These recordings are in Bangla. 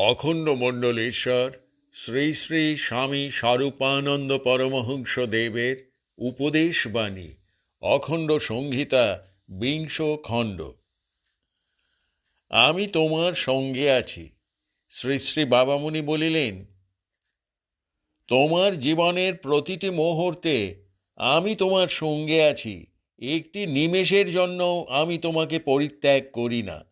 অখণ্ড মণ্ডলেশ্বর, শ্রী শ্রী স্বামী স্বরূপানন্দ পরমহংস দেবের উপদেশবাণী অখণ্ড সংহিতা বিংশ খণ্ড। আমি তোমার সঙ্গে আছি। শ্রী শ্রী বাবামুনি বলিলেন, তোমার জীবনের প্রতিটি মুহূর্তে আমি তোমার সঙ্গে আছি। একটি নিমেষের জন্য আমি তোমাকে পরিত্যাগ করি না।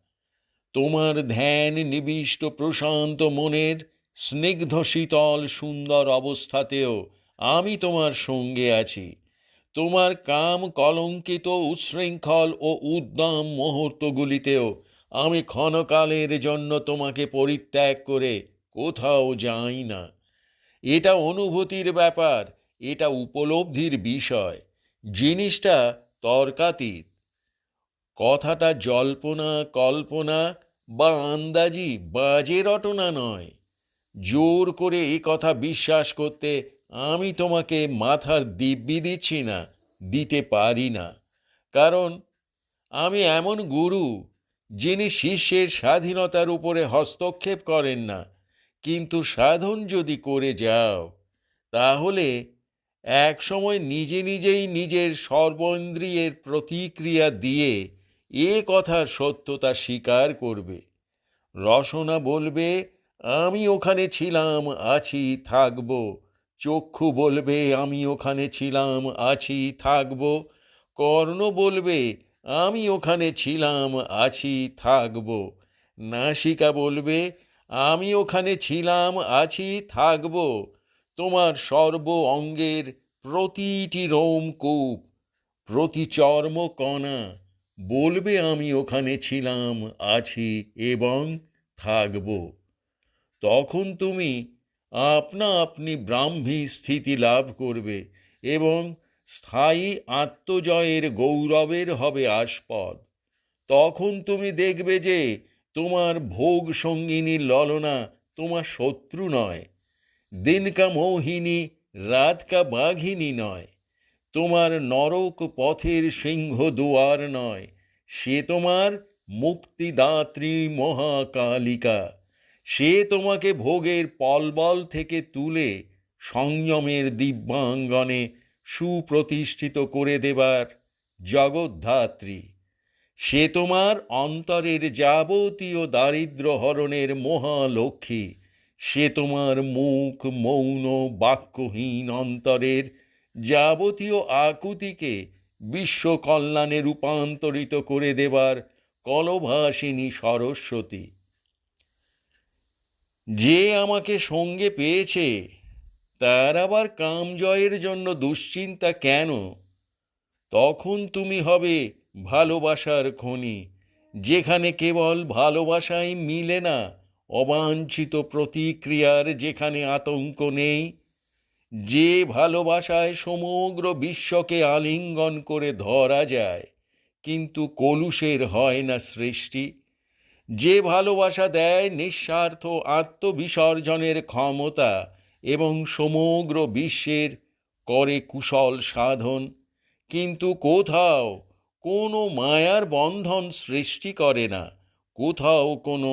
তোমার ধ্যান নিবিষ্ট প্রশান্ত মনের স্নিগ্ধ শীতল সুন্দর অবস্থাতেও আমি তোমার সঙ্গে আছি। তোমার কাম কলঙ্কিত, উচ্ছৃঙ্খল ও উদ্দাম মুহূর্তগুলিতেও আমি ক্ষণকালের জন্য তোমাকে পরিত্যাগ করে কোথাও যাই না। এটা অনুভূতির ব্যাপার, এটা উপলব্ধির বিষয়, জিনিসটা তর্কাতীত। কথাটা জল্পনা, কল্পনা বা আন্দাজি বাজে রটনা নয়। জোর করে এই কথা বিশ্বাস করতে আমি তোমাকে মাথার দিব্যি দিচ্ছি না, দিতে পারি না। কারণ আমি এমন গুরু যিনি শিষ্যের স্বাধীনতার উপরে হস্তক্ষেপ করেন না। কিন্তু সাধন যদি করে যাও, তাহলে এক সময় নিজে নিজেই নিজের সর্বেন্দ্রিয়ের প্রতিক্রিয়া দিয়ে এ কথার সত্যতা স্বীকার করবে। রসনা বলবে, আমি ওখানে ছিলাম, আছি, থাকব। চক্ষু বলবে, আমি ওখানে ছিলাম, আছি, থাকব। কর্ণ বলবে, আমি ওখানে ছিলাম, আছি, থাকব। নাসিকা বলবে, আমি ওখানে ছিলাম, আছি, থাকব। তোমার সর্ব অঙ্গের প্রতিটি রোমকূপ প্রতি চর্ম কণা বলবে আমি ওখানে ছিলাম, আছি এবং থাকব। তখন তুমি আপনা আপনি ব্রাহ্মী স্থিতি লাভ করবে এবং স্থায়ী আত্মজয়ের গৌরবের হবে আস্পদ তখন তুমি দেখবে যে তোমার ভোগ সঙ্গিনী ললনা তোমার শত্রু নয়, দিনকা মোহিনী, রাতকা বাঘিনী নয়। তোমার নরক পথের সিংহ দুয়ার নয়, সে তোমার মুক্তিদাত্রী মহাকালিকা। সে তোমাকে ভোগের পলবল থেকে তুলে সংযমের দিব্যাঙ্গনে সুপ্রতিষ্ঠিত করে দেবার জগদ্ধাত্রী। সে তোমার অন্তরের যাবতীয় দারিদ্র হরণের মহালক্ষ্মী। সে তোমার মুখ, মৌন, বাক্যহীন অন্তরের যাবতীয় আকুতিকে বিশ্ব কল্যাণে রূপান্তরিত করে দেবার কলভাসিনী সরস্বতী। যে আমাকে সঙ্গে পেয়েছে, তার আবার কামজয়ের জন্য দুশ্চিন্তা কেন? তখন তুমি হবে ভালোবাসার খনি, যেখানে কেবল ভালোবাসাই মিলে না, অবাঞ্ছিত প্রতিক্রিয়ার যেখানে আতঙ্ক নেই। যে ভালোবাসায় সমগ্র বিশ্বকে আলিঙ্গন করে ধরা যায়, কিন্তু কলুষের হয় না সৃষ্টি। যে ভালোবাসা দেয় নিঃস্বার্থ আত্মবিসর্জনের ক্ষমতা এবং সমগ্র বিশ্বের করে কুশল সাধন, কিন্তু কোথাও কোনো মায়ার বন্ধন সৃষ্টি করে না, কোথাও কোনো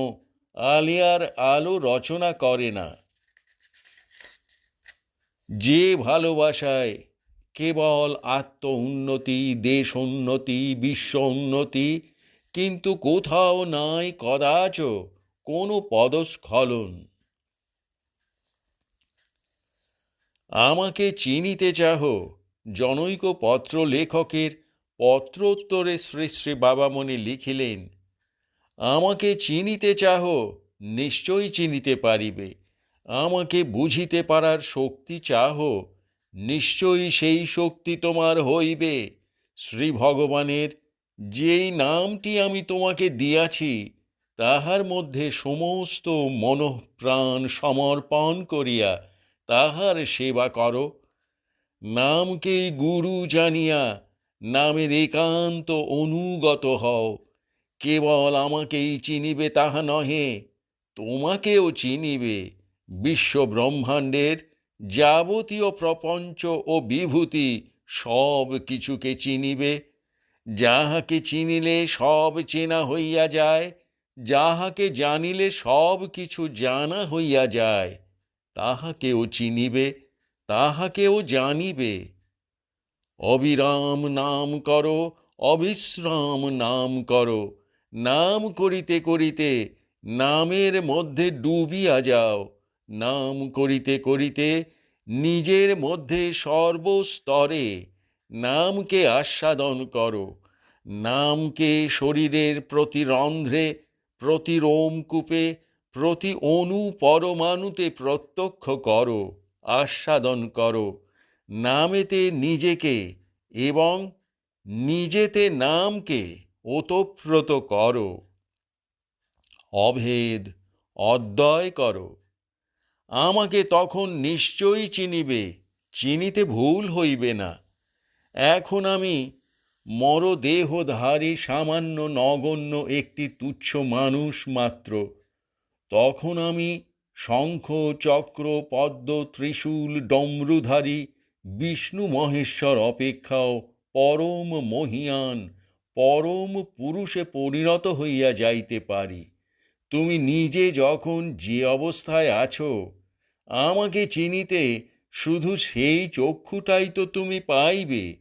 আলিয়ার আলো রচনা করে না। যে ভালোবাসায় কেবল আত্ম উন্নতি দেশ উন্নতি বিশ্ব উন্নতি কিন্তু কোথাও নাই কদাচ কোনো পদস্খলন। আমাকে চিনিতে চাহ, জনৈক পত্র লেখকের পত্রোত্তরে শ্রী শ্রী বাবামণি লিখিলেন, আমাকে চিনিতে চাহ, নিশ্চয়ই চিনিতে পারিবে। আমাকে বুঝিতে পারার শক্তি চাহ, নিশ্চয়ই সেই শক্তি তোমার হইবে। শ্রী ভগবানের যেই নামটি আমি তোমাকে দিয়াছি, তাহার মধ্যে সমস্ত মনঃপ্রাণ সমর্পণ করিয়া তাহার সেবা করো। নামকেই গুরু জানিয়া নামের একান্ত অনুগত হও। কেবল আমাকেই চিনিবে, তাহা নহে, তোমাকেও চিনিবে। বিশ্ব ব্রহ্মাণ্ডের যাবতীয় প্রপঞ্চ ও বিভূতি সব কিছুকে চিনিবে। যাহাকে চিনিলে সব চেনা হইয়া যায়, যাহাকে জানিলে সব কিছু জানা হইয়া যায়, তাহাকেও চিনিবে, তাহাকেও জানিবে। অবিরাম নাম করো, অবিশ্রাম নাম করো, নাম করিতে করিতে নামের মধ্যে ডুবিয়া যাও। নাম করিতে করিতে নিজের মধ্যে সর্বস্তরে নামকে আস্বাদন করো। নামকে শরীরের প্রতি রন্ধ্রে, প্রতি রোমকূপে, প্রতি অণু পরমাণুতে প্রত্যক্ষ করো, আস্বাদন করো। নামেতে নিজেকে এবং নিজেতে নামকে ওতপ্রোত করো। অভেদ, অদ্বয় করো। আমাকে তখন নিশ্চয়ই চিনিবে, চিনিতে ভুল হইবে না। এখন আমি মরদেহধারী সামান্য নগণ্য একটি তুচ্ছ মানুষ মাত্র। তখন আমি শঙ্খ, চক্র, পদ্ম, ত্রিশূল, ডমরুধারী, বিষ্ণু মহেশ্বর অপেক্ষাও পরম মহিয়ান, পরম পুরুষে পরিণত হইয়া যাইতে পারি। তুমি নিজে যখন যে অবস্থায় আছো, আমাকে চিনিতে শুধু সেই চক্ষুটাই তো তুমি পাইবে।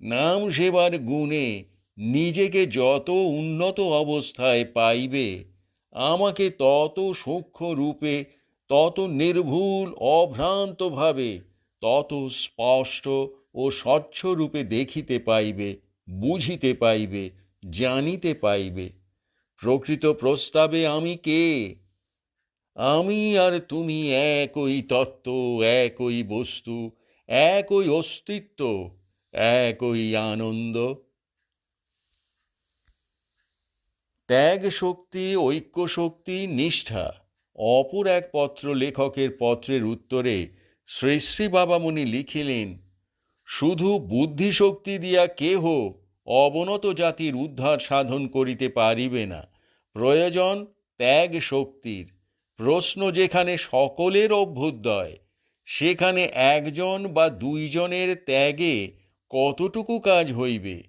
নাম সেবার গুণে নিজেকে যত উন্নত অবস্থায় পাইবে, আমাকে তত সূক্ষ্ম রূপে, তত নির্ভুল, অভ্রান্তভাবে, তত স্পষ্ট ও স্বচ্ছ রূপে দেখিতে পাইবে, বুঝিতে পাইবে, জানিতে পাইবে। প্রকৃত প্রস্তাবে আমি কে? আমি আর তুমি একই তত্ত্ব, একই বস্তু, একই অস্তিত্ব, একই আনন্দ। ত্যাগ শক্তি, ঐক্য শক্তি, নিষ্ঠা, অপর এক পত্র লেখকের পত্রের উত্তরে শ্রী শ্রী বাবামণি লিখিলেন, শুধু বুদ্ধিশক্তি দিয়া কেহ অবনত জাতির উদ্ধার সাধন করিতে পারিবে না। প্রয়োজন ত্যাগ শক্তির। প্রশ্ন যেখানে সকলের অভ্যুদয়, সেখানে একজন বা দুইজনের ত্যাগে কতটুকু কাজ হইবে?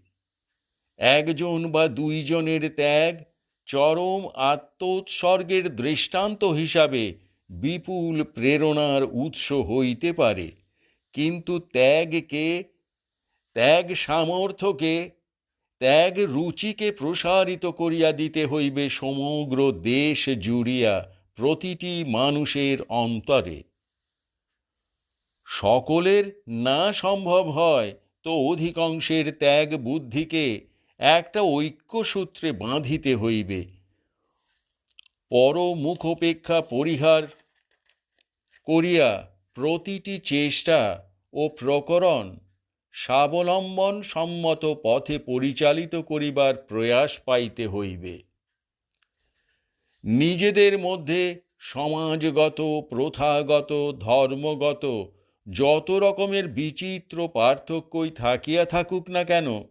একজন বা দুইজনের ত্যাগ চরম আত্মোৎসর্গের দৃষ্টান্ত হিসাবে বিপুল প্রেরণার উৎস হইতে পারে। কিন্তু ত্যাগকে, ত্যাগ সামর্থ্যকে ত্যাগ রুচিকে প্রসারিত করিয়া দিতে হইবে সমগ্র দেশ জুড়িয়া প্রতিটি মানুষের অন্তরে। সকলের না সম্ভব হয় তো অধিকাংশের ত্যাগ বুদ্ধিকে একটা ঐক্যসূত্রে বাঁধিতে হইবে। পরমুখপেক্ষা পরিহার করিয়া প্রতিটি চেষ্টা ও প্রকরণ স্বাবলম্বন সম্মত পথে পরিচালিত করিবার প্রয়াস পাইতে হইবে। নিজেদের মধ্যে সমাজগত, প্রথাগত, ধর্মগত যত রকমের বিচিত্র পার্থক্যই থাকিয়া থাকুক না কেন,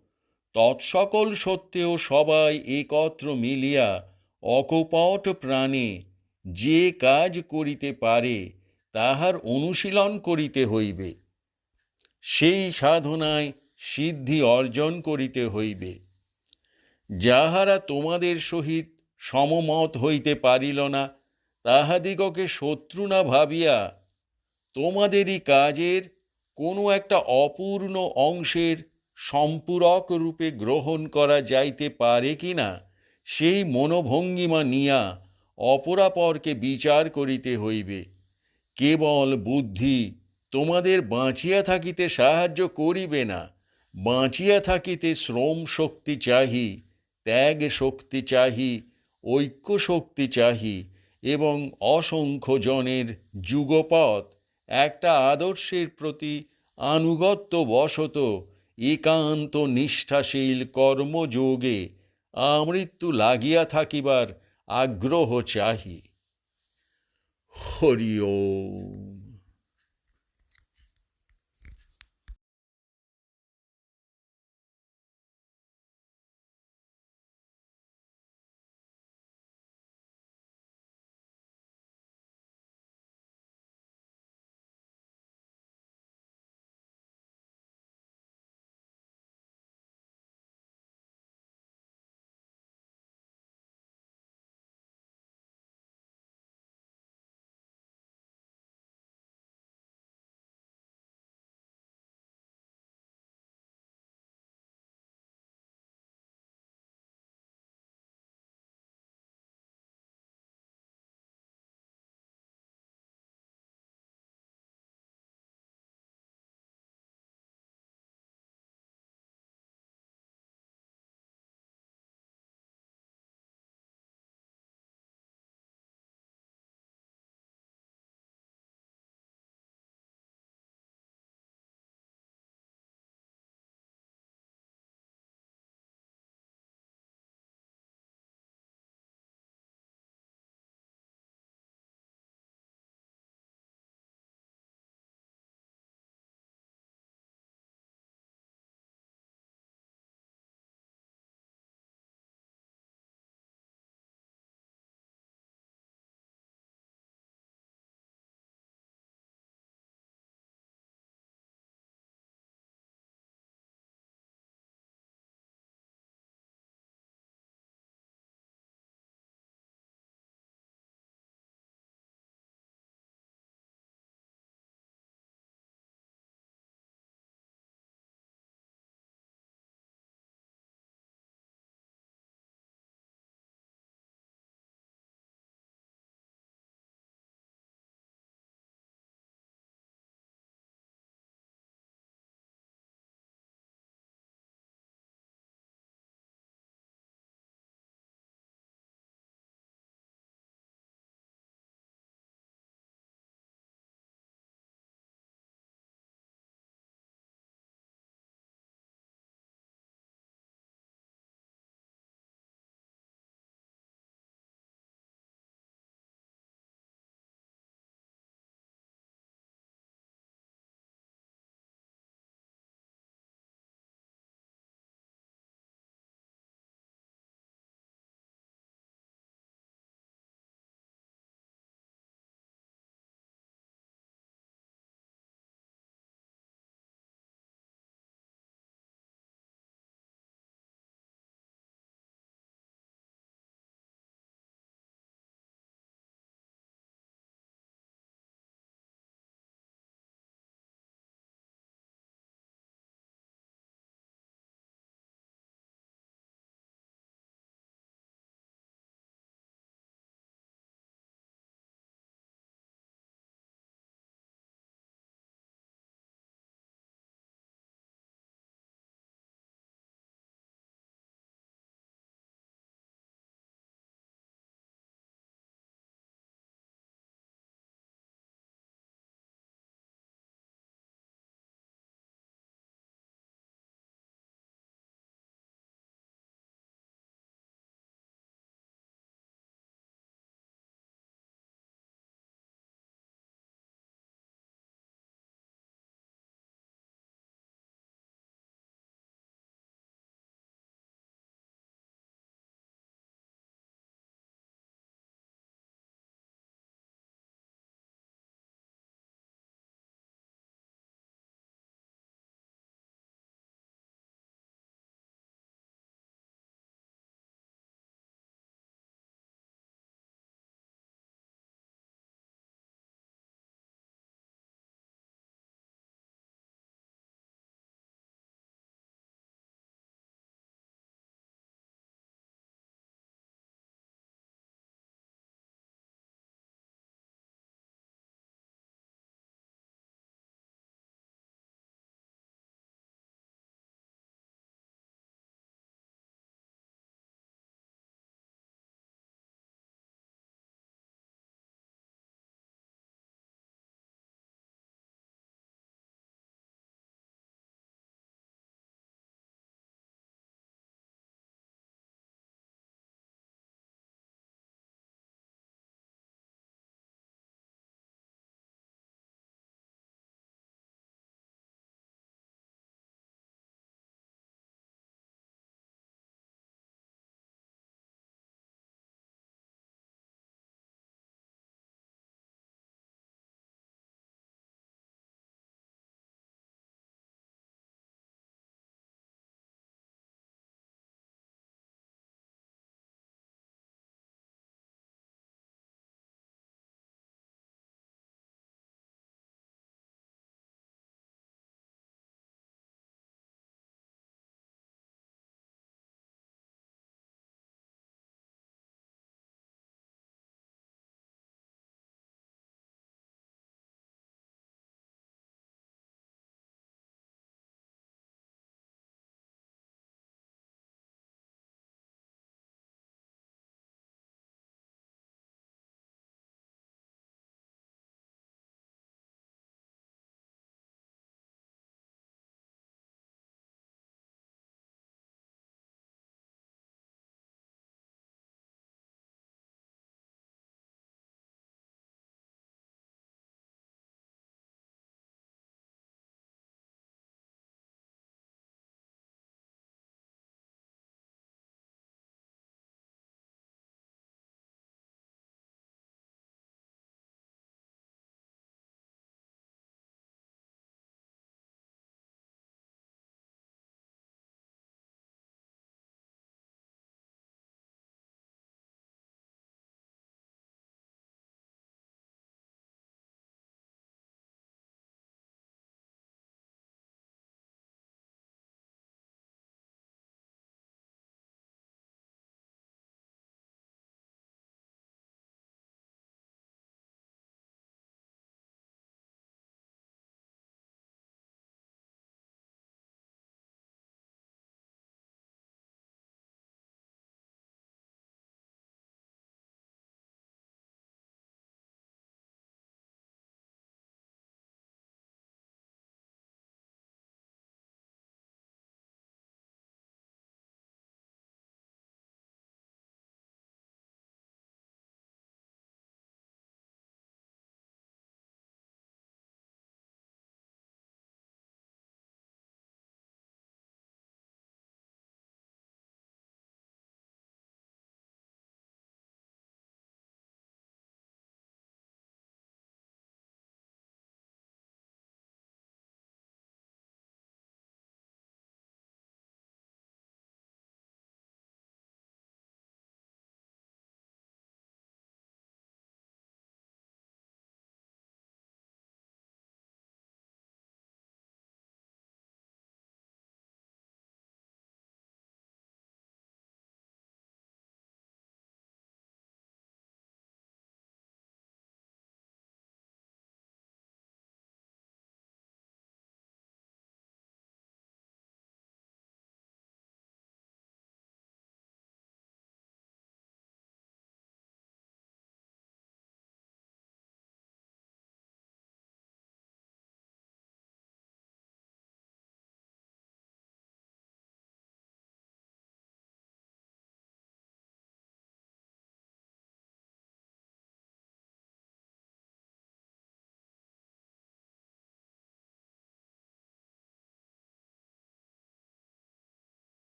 তৎসকল সত্ত্বেও সবাই একত্র মিলিয়া অকপট প্রাণে যে কাজ করিতে পারে, তাহার অনুশীলন করিতে হইবে। সেই সাধনায় সিদ্ধি অর্জন করিতে হইবে। যাহারা তোমাদের সহিত সমমত হইতে পারিল না, তাহাদিগকে শত্রু না ভাবিয়া তোমাদেরই কাজের কোনো একটা অপূর্ণ অংশের সম্পূরক রূপে গ্রহণ করা যাইতে পারে কি না, সেই মনোভঙ্গিমা নিয়া অপরাপরকে বিচার করিতে হইবে। কেবল বুদ্ধি তোমাদের বাঁচিয়া থাকিতে সাহায্য করিবে না। বাঁচিয়া থাকিতে শ্রম শক্তি চাহি, ত্যাগ শক্তি চাহি, ঐক্য শক্তি চাহি এবং অসংখ্য জনের যুগপথ একটা আদর্শের প্রতি আনুগত্য বশত একান্ত নিষ্ঠাশীল কর্মযোগে আমৃত্যু লাগিয়া থাকিবার আগ্রহ চাহি। হরি ওম।